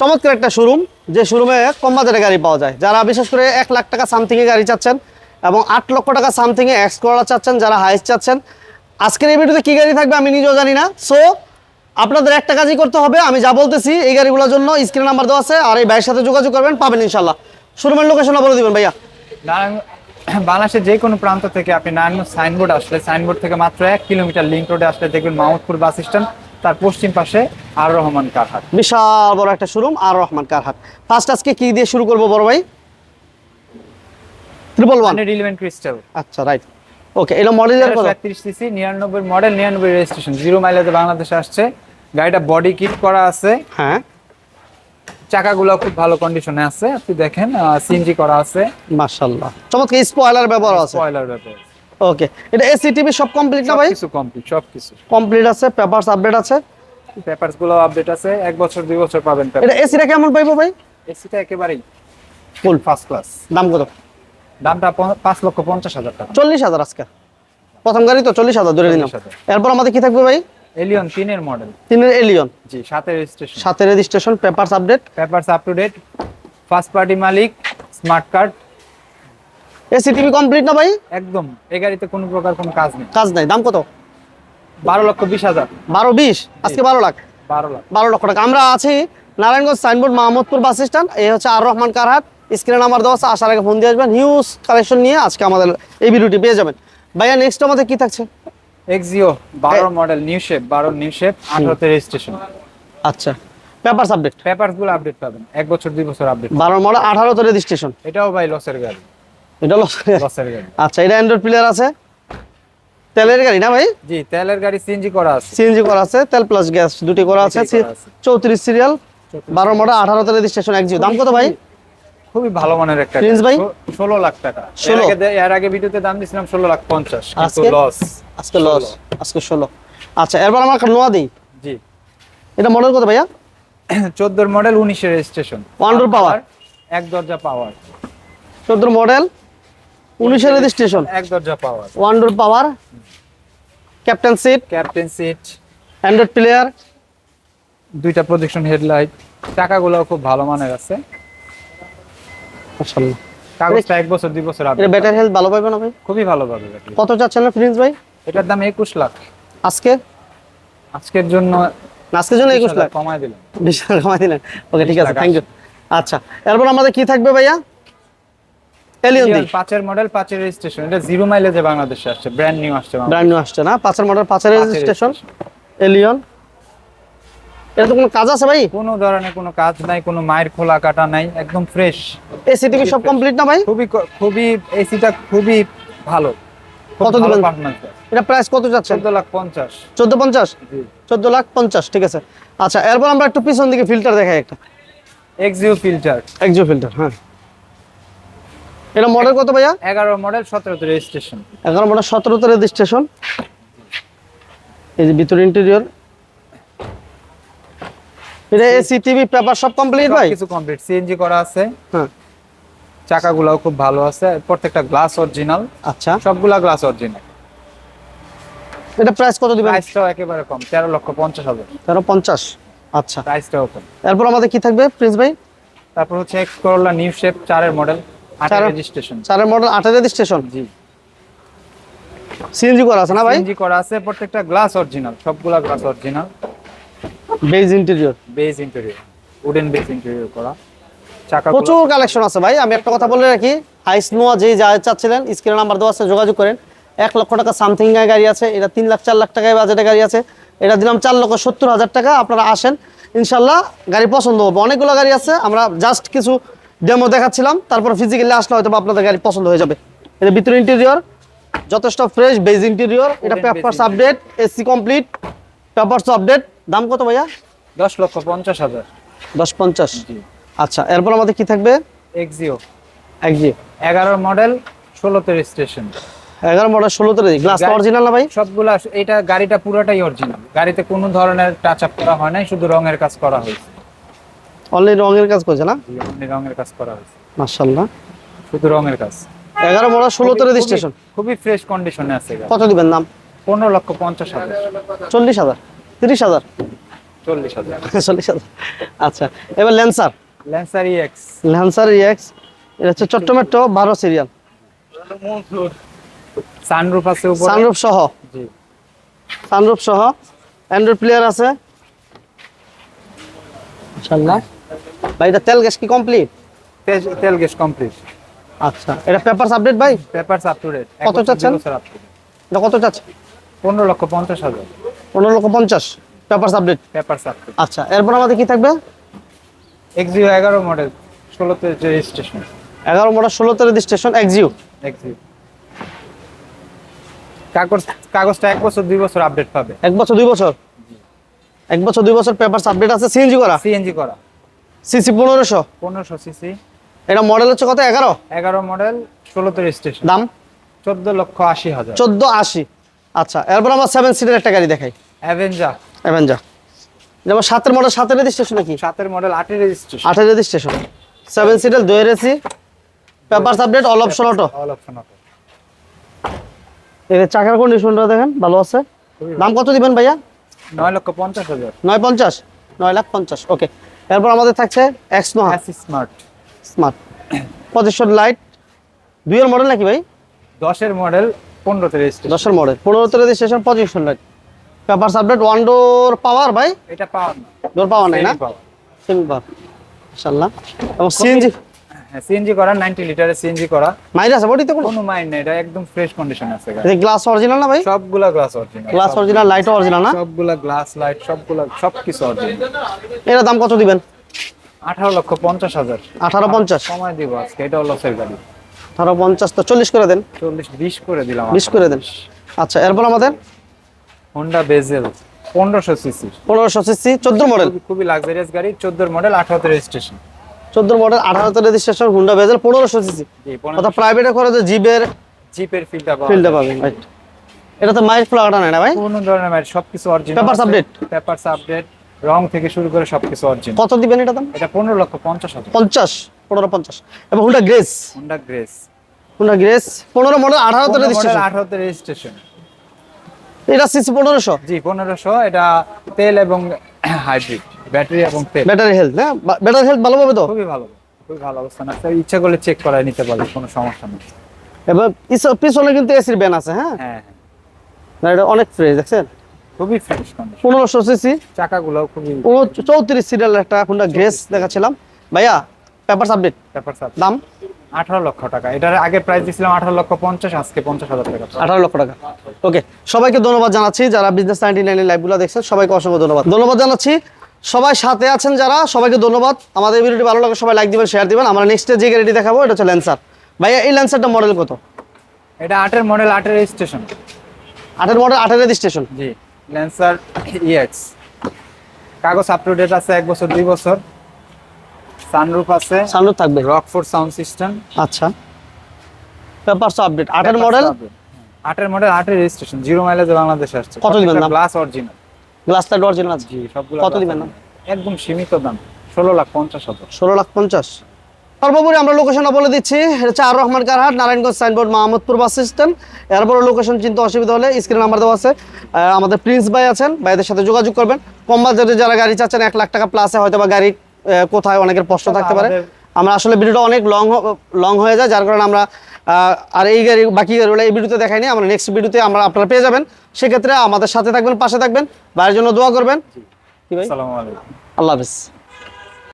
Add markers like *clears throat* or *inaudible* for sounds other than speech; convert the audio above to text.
চমৎকার একটা শোরুম যে শোরুমে কম বাজারে গাড়ি পাওয়া যায়। যারা বিশেষ করে এক লাখ টাকা সামথিংয়ে গাড়ি চাচ্ছেন এবং আট লক্ষ টাকা সামথিংয়ে এক্স করলা চাচ্ছেন, যারা হাইস চাচ্ছেন, আজকের এই ভিডিওতে কী গাড়ি থাকবে আমি নিজেও জানি না। সো আপনাদের একটা কাজই করতে হবে, আমি যা বলতেছি এই গাড়িগুলোর জন্য স্ক্রিন নাম্বার দেওয়া আছে, আর এই ভাইয়ের সাথে যোগাযোগ করবেন, পাবেন ইনশাল্লাহ শোরুমের লোকেশনও বলে দিবেন ভাইয়া। *clears throat* বাংলাদেশের যে কোনো প্রান্ত থেকে আপনি নারায়ণ সাইনবোর্ড আসলে সাইনবোর্ড থেকে মাত্র এক কিলোমিটার লিঙ্ক রোডে আসলে দেখবেন মাহমুদপুর বাস স্ট্যান্ড তার পশ্চিম পাশে আর রহমান কারহাট। বিশাল বড় একটা showroom R Rahman Carhat. First আজকে কি দিয়ে শুরু করব বড় ভাই? ট্রিপল ওয়ান ইলেভেন ক্রিস্টাল আচ্ছা রাইট ওকে এটা মডেলের কত? একত্রিশ সিসি নিরানব্বই মডেল নিরানব্বই রেজিস্ট্রেশন জিরো মাইলেজে বাংলাদেশে আসছে। গাড়িটা বডি কিট করা আছে। হ্যাঁ। চাকাগুলো খুব ভালো কন্ডিশনে আছে। আপনি দেখেন সিএনজি করা আছে। মাশাআল্লাহ। চমৎকার স্পয়লার ব্যবহার আছে। স্পয়লার ব্যাপার ওকে এটা এসি টিভি সব কমপ্লিট না ভাই? কিছু কমপ্লিট সব কিছু কমপ্লিট আছে পেপারস আপডেট আছে? পেপারসগুলো আপডেট আছে এক বছর দুই বছর পাবেন এটা এসিটা কেমন পাইবো ভাই? এসিটা একেবারেই ফুল ফার্স্ট ক্লাস দাম কত? দামটা পাঁচ লক্ষ পঞ্চাশ হাজার টাকা। চল্লিশ হাজার আজকে। প্রথম গাড়ি তো চল্লিশ হাজার ধরে 40,000 এরপর আমাদের কি থাকবে ভাই? এলিয়ন তিনের মডেল তিনের এলিয়ন জি সাথে রেজিস্ট্রেশন সাথে registration papers update papers up to date first party Malik smart card AC TV complete না ভাই? একদম এই গাড়িতে কোনো প্রকার কোনো কাজ নেই। কাজ নাই দাম কত? বারো লক্ষ বিশ হাজার। বারো বিশ? আজকে বারো লাখ? বারো লাখ। বারো লক্ষ টাকা। আমরা আছি Narayanganj Signboard Mahmudpur bus stand. এই হচ্ছে আর রহমান কারহাট স্ক্রিনে নাম্বার দেওয়া আছে আসার আগে ফোন দিয়ে আসবেন। হিউজ কালেকশন নিয়ে আজকে আমাদের এই ভিডিওটি পেয়ে যাবেন। ভাইয়া নেক্সট আমাদের কি থাকছে? এক্সিও বারো মডেল নিউ শেপ বারো নিউ শেপ আঠারোতে রেজিস্ট্রেশন আচ্ছা পেপারস আপডেট পেপারসগুলো আপডেট পাবেন এক বছর দুই বছর আপডেট বারো মডেল আঠারোতে রেজিস্ট্রেশন এটাও ভাই লসের গাড়ি। এটা লসের গাড়ি আচ্ছা এটা অ্যান্ড্রয়েড প্লেয়ার আছে? তেলের গাড়ি না ভাই? জি তেলের গাড়ি সিএনজি করা আছে। সিএনজি করা আছে তেল প্লাস গ্যাস দুটি করা আছে দুটোই করা আছে। চৌত্রিশ সিরিয়াল বারো মডেল আঠারোতে রেজিস্ট্রেশন এক জিও। দাম কত ভাই? খুবই ভালো মানের একটা প্রিন্স ভাই? ষোলো লাখ টাকা। এর আগে এর আগে ভিডিওতে দাম দিয়েছিলাম ষোলো লাখ পঞ্চাশ কিন্তু আজকে? লস আজকে লস আজকে ষোলো। আচ্ছা এরপর আমার নোয়া দিই। জি। এটা মডেল কত ভাইয়া? *clears throat* চোদ্দোর মডেল উনিশের রেজিস্ট্রেশন One door power? এক দরজা পাওয়ার চোদ্দ মডেল উনিশের রেজিস্ট্রেশন এক দরজা power one door power captain seat captain seat Android player দুইটা প্রজেকশন হেডলাইট চাকাগুলো খুব ভালো মানের আছে। মাশাআল্লাহ। কাগজটা এক বছর দুই বছর ব্যাটারি হেলথ ভালো পাবে না ভাই? খুবই ভালো পাবে ব্যাটারি। কত চাচ্ছেন না প্রিন্স ভাই? এটার দাম একুশ লাখ। আজকে? আজকের জন্য আজকের জন্য একুশ লাখ। কমায় দিলাম। দিলেন। ওকে ঠিক আছে থ্যাংক ইউ আচ্ছা এরপর আমাদের কি থাকবে ভাইয়া? এলিয়ন দি পাঁচের মডেল পাঁচের রেজিস্ট্রেশন এটা জিরো মাইলেজে বাংলাদেশে আসছে ব্র্যান্ড নিউ আসছে ব্র্যান্ড নিউ আসছে না? পাঁচের মডেল পাঁচের রেজিস্ট্রেশন এলিয়ন এটা তো কোনো কাজ আছে ভাই? কোনো ধরনের কোনো কাজ নাই কোনো মায়ের খোলা কাটা নাই একদম ফ্রেশ এসি টিভি সব কমপ্লিট না ভাই? খুবই খুবই এসিটা খুবই ভালো। কত দিবেন? এটা প্রাইস কত যাচ্ছে? চোদ্দ লাখ পঞ্চাশ। চোদ্দ পঞ্চাশ? জি। চোদ্দ লাখ পঞ্চাশ ঠিক আছে। আচ্ছা এরপর আমরা একটু পিছন দিকে ফিল্টার দেখাই একটা। এক্সিও ফিল্টার একজো ফিল্টার হ্যাঁ। এটা মডেল কত ভাইয়া? এগারো মডেল সতেরোতে রেজিস্ট্রেশন এগারো মডেল সতেরোতে রেজিস্ট্রেশন এই যে ভিতর ইন্টেরিয়র এটা এসি টিভি পেপার সব কমপ্লিট ভাই? কিছু কমপ্লিট সিএনজি করা আছে। হ্যাঁ। চাকাগুলোও খুব ভালো আছে। প্রত্যেকটা গ্লাস অরিজিনাল আচ্ছা। সবগুলা গ্লাস অরিজিনাল এটা প্রাইস কত দিবেন? প্রাইসটাও একেবারে কম তেরো লক্ষ পঞ্চাশ হাজার। তেরো পঞ্চাশ। আচ্ছা। প্রাইসটাও কম। এরপর আমাদের কি থাকবে প্রিন্স ভাই? তারপর হচ্ছে এক্স করোলা নিউ শেপ চারের মডেল আটের চারের- রেজিস্ট্রেশন চারের মডেল আটের রেজিস্ট্রেশন জি। সিএনজি করা আছে না ভাই? সিএনজি করা আছে প্রত্যেকটা গ্লাস অরিজিনাল সবগুলা glass original beige interior beige interior wooden beige interior করা। চাকা প্রচুর কালেকশন আছে ভাই আমি একটা কথা বলে রাখি। হাইস নোয়া যে যা চাচ্ছিলেন স্ক্রিনে নাম্বার দেওয়া আছে যোগাযোগ করেন। এক লক্ষ টাকা সামথিং গাড়ি আছে এটা তিন লাখ চার লাখ টাকায় বাজেটে গাড়ি আছে। এটা দিলাম চার লক্ষ সত্তর হাজার টাকা আপনারা আসেন। ইনশাল্লাহ গাড়ি পছন্দ হবে। অনেকগুলো গাড়ি আছে আমরা জাস্ট কিছু ডেমো দেখাচ্ছিলাম তারপর ফিজিক্যালি আসলে হয়তো আপনাদের গাড়ি পছন্দ হয়ে যাবে। এটা ভিতরে ইন্টেরিয়র যথেষ্ট ফ্রেশ বেজ ইন্টেরিয়র এটা papers update AC complete papers update দাম কত ভাইয়া? দশ লক্ষ পঞ্চাশ হাজার। দশ পঞ্চাশ। আচ্ছা এরপর আমাদের কি থাকবে? এক্সিও এক জি এগারো মডেল ষোলোতে রেজিস্ট্রেশন এগারো মডেল ষোলোতে গ্লাস অরিজিনাল না ভাই? সবগুলা এটা গাড়িটা পুরোটাই অরিজিনাল গাড়িতে কোনো ধরনের টাচ আপ করা হয় নাই শুধু রঙের কাজ করা হয়েছে। অনলি রঙের কাজ করছে না? রঙের কাজ করা হয়েছে। মার্শাল্লাহ শুধু রঙের কাজ। এগারো মডেল ষোলোতে খুবই- রেজিস্ট্রেশন খুবই ফ্রেশ কন্ডিশনে আছে কত দিবেন নাম পনেরো লক্ষ পঞ্চাশ হাজার। চল্লিশ হাজার? তিরিশ হাজার? চল্লিশ হাজার। চল্লিশ হাজার। আচ্ছা এবার Lancer Lancer EX Lancer EX এটা হচ্ছে চট্টমেট্রো বারো সিরিয়াল সানরুফ আছে উপরে। সানরুফ সহ। জি। সানরুফ সহ। অ্যান্ড্রয়েড প্লেয়ার আছে। ইনশাআল্লাহ ভাই এটা তেল গ্যাস কি কমপ্লিট তেল- গ্যাস কমপ্লিট আচ্ছা এটা পেপারস আপডেট ভাই? পেপারস আপ টু ডেট কত চাচ্ছেন? এটা কত চাচ্ছে পনেরো লক্ষ পঞ্চাশ হাজার। পনেরো লক্ষ পঞ্চাশ। Papers update papers up to আচ্ছা এরপর আমাদের কি থাকবে? এক্সিও এগারো মডেল ষোলোতে রেজিস্ট্রেশন এগারো মডেল ষোলোতে রেজিস্ট্রেশন এক্সিউ এক্সিও কাগজ কাগজটা এক বছর দুই বছর আপডেট পাবে। এক বছর দুই বছর? এক বছর দুই বছর পেপারস আপডেট আছে সিএনজি করা? সিএনজি করা। সিসি পনেরোশো? পনেরোশো সিসি। এটা মডেল হচ্ছে কত? এগারো? এগারো মডেল ষোলোতে রেজিস্ট্রেশন দাম? চোদ্দ লক্ষ আশি হাজার। চোদ্দ আশি। আচ্ছা এরপর আমার সেভেন সিটের একটা গাড়ি দেখাই। অ্যাভেঞ্জা অ্যাভেঞ্জার যেমন সাতের মডেল সাতের রেজিস্ট্রেশন নাকি? সাতের মডেল আটের রেজিস্ট্রেশন আটের রেজিস্ট্রেশন সেভেন সিটের দুয়ের AC. Papers update all option auto all option auto এর চাকার কন্ডিশনটা দেখেন ভালো আছে। দাম কত দিবেন ভাইয়া? নয় লক্ষ পঞ্চাশ হাজার। নয় পঞ্চাশ? নয় লাখ পঞ্চাশ ওকে এরপর আমাদের থাকছে এক্স নোহা হ্যাঁ স্মার্ট স্মার্ট পঁচিশশো লাইট দুইয়ের মডেল নাকি ভাই? দশের মডেল পনেরোতে রেজিস্ট্রেশন দশের মডেল পনেরোতে রেজিস্ট্রেশন পঁচিশশো light paper update one door power ভাই? এটা পাওয়ার না। ডোর পাওয়ার নাই না? সিঙ্গল পাওয়ার ইনশাল্লাহ এবং সিএনজি সিএনজি করা নাইনটি লিটারের সিএনজি করা। মাইর আছে বডিতে কোনো? কোনো মাইন্ড নেই এটা একদম ফ্রেশ কন্ডিশন আছে। এটা গ্লাস অরিজিনাল না ভাই? সবগুলা glass original glass original light original না? সবগুলা গ্লাস লাইট সবগুলা সবকিছু অরিজিনাল এর দাম কত দিবেন? আঠারো লক্ষ পঞ্চাশ হাজার। আঠারো পঞ্চাশ। সময় দিব আজকে এটা লসের গাড়ি। আঠারো পঞ্চাশ তো চল্লিশ করে দেন। চল্লিশ বিশ করে দিলাম বিশ করে দেন। আচ্ছা এরপর আমাদের? হোন্ডা বেজেল পনেরোশো সিসি পনেরোশো সিসি চোদ্দ মডেল খুবই লাক্সারিয়াস গাড়ি চোদ্দোর মডেল আঠারোতে রেজিস্ট্রেশন চোদ্দ মডেল আঠারোতে রেজিস্ট্রেশন হুন্ডা বেজেল পনেরোশো সিসি অর্থাৎ প্রাইভেটে করে যে জিপের জিপের ফিল্ডটা ফিল্ডে পাবেন রাইট এটা তো মাইক ফ্লাগাটা নেয় না ভাই? কোনো ধরনের ম্যাচ সবকিছু original Papers update? Papers update রং থেকে শুরু করে সবকিছু অরিজিনাল কত দিবেন এটা দাম? এটা পনেরো লক্ষ পঞ্চাশ হাজার। পঞ্চাশ পনেরো পঞ্চাশ। এবং Honda Grace Honda Grace Honda Grace পনেরো মডেল আঠারোতে রেজিস্ট্রেশন আঠারোতে রেজিস্ট্রেশন এটা সিসি পনেরোশো? জি পনেরোশো এটা তেল এবং হাইব্রিড ব্যাটারি এবং তেল। ব্যাটারি হেলথ না? ব্যাটারি হেলথ ভালো পাবে তো? খুবই ভালো খুবই ভালো অবস্থা। আছে ইচ্ছা করলে চেক করায় নিতে পারবে কোনো সমস্যা নেই। এবার পিছ- পিছনে কিন্তু এসির ব্যান আছে হ্যাঁ? হ্যাঁ হ্যাঁ। না, এটা অনেক ফ্রেশ দেখছেন? খুবই ফ্রেশ কন্ডিশন পনেরোশো সিসি চাকাগুলো খুবই চৌত্রিশ সিরিয়ালের একটা হুন্ডা গ্রেস দেখাচ্ছিলাম। ভাইয়া পেপার আপডেট ব্যাপার স্যার দাম? আঠারো লক্ষ টাকা। এটার আগে প্রাইস দিয়েছিলাম আঠারো লক্ষ পঞ্চাশ আজকে পঞ্চাশ হাজার টাকা আঠারো লক্ষ টাকা। ওকে সবাইকে ধন্যবাদ জানাচ্ছি। যারা বিজনেস নাইনটি নাইনের লাইভগুলো দেখছেন সবাইকে অসংখ্য ধন্যবাদ। ধন্যবাদ জানাচ্ছি। সবাই সাথে আছেন যারা সবাইকে ধন্যবাদ। আমাদের ভিডিওটি ভালো লাগে সবাই লাইক দিবেন শেয়ার দিবেন। আমরা নেক্সট যে গাড়িটি দেখাবো এটা হচ্ছে ল্যান্সার ভাইয়া এই ল্যান্সারটা মডেল কত? এটা আটের মডেল আটের রেজিস্ট্রেশন আটের মডেল আটের রেজিস্ট্রেশন জি ল্যান্সার ইএক্স কাগজ আপ টু ডেট আছে এক বছর দুই বছর। সানরুফ আছে। সামনে থাকবে। রকফোর্ড সাউন্ড সিস্টেম আচ্ছা। পেপারস আপডেট আটের মডেল আটের মডেল আটের রেজিস্ট্রেশন জিরো মাইলেজে বাংলাদেশে আসছে। কত দিবেন? Glass original glass light original আছে। জি সবগুলো কত দিবেন? original। একদম সীমিত দাম ষোলো লাখ পঞ্চাশ হাজার। ষোলো লাখ পঞ্চাশ। সর্বোপরি আমরা লোকেশনটা বলে দিচ্ছি। হচ্ছে R Rahman Carhat Narayanganj Signboard Mahmudpur bus stand এরপর লোকেশন চিনতে অসুবিধা হলে স্ক্রিন নাম্বার দেওয়া আছে। আমাদের প্রিন্স ভাই আছেন ভাইদের সাথে যোগাযোগ করবেন। কম বাজেটে যারা গাড়ি চাচ্ছেন এক লাখ টাকা প্লাসে হয়তো বা গাড়ি কোথায় অনেকের প্রশ্ন থাকতে পারে। আমরা আসলে ভিডিওটা অনেক লং লং হয়ে যায় যার কারণে আমরা আর এই গাড়ি বাকি গাড়িগুলো এই ভিডিওতে দেখাইনি আমরা নেক্সট ভিডিওতে আমরা আপনারা পেয়ে যাবেন। সেক্ষেত্রে আমাদের সাথে থাকবেন পাশে থাকবেন। বাইরের জন্য দোয়া করবেন। কি ভাই? আল্লাহ হাফিজ।